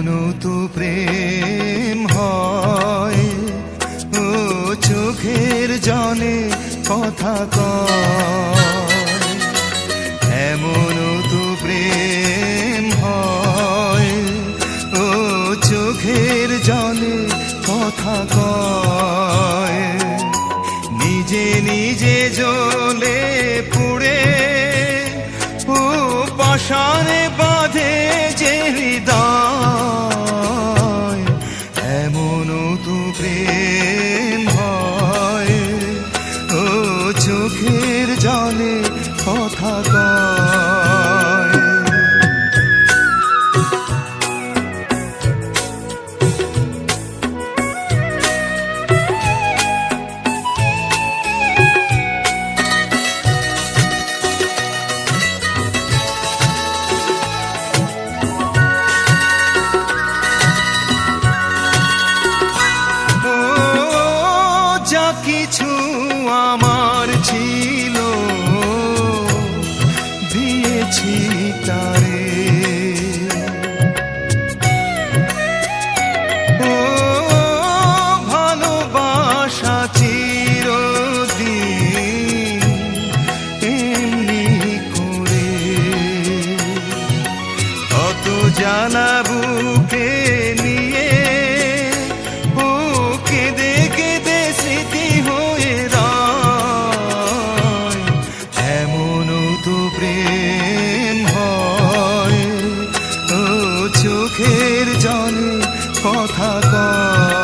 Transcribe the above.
এমনও তো প্রেম হয়। ও চোখের জলে কথা কয়। এমন তো প্রেম হয়। ও চোখের জলে কথা কয়। নিজে নিজে জলে পুড়ে ও পাশানে বাঁধে চোখের জলে কথা কিছু আমার কথা কয়।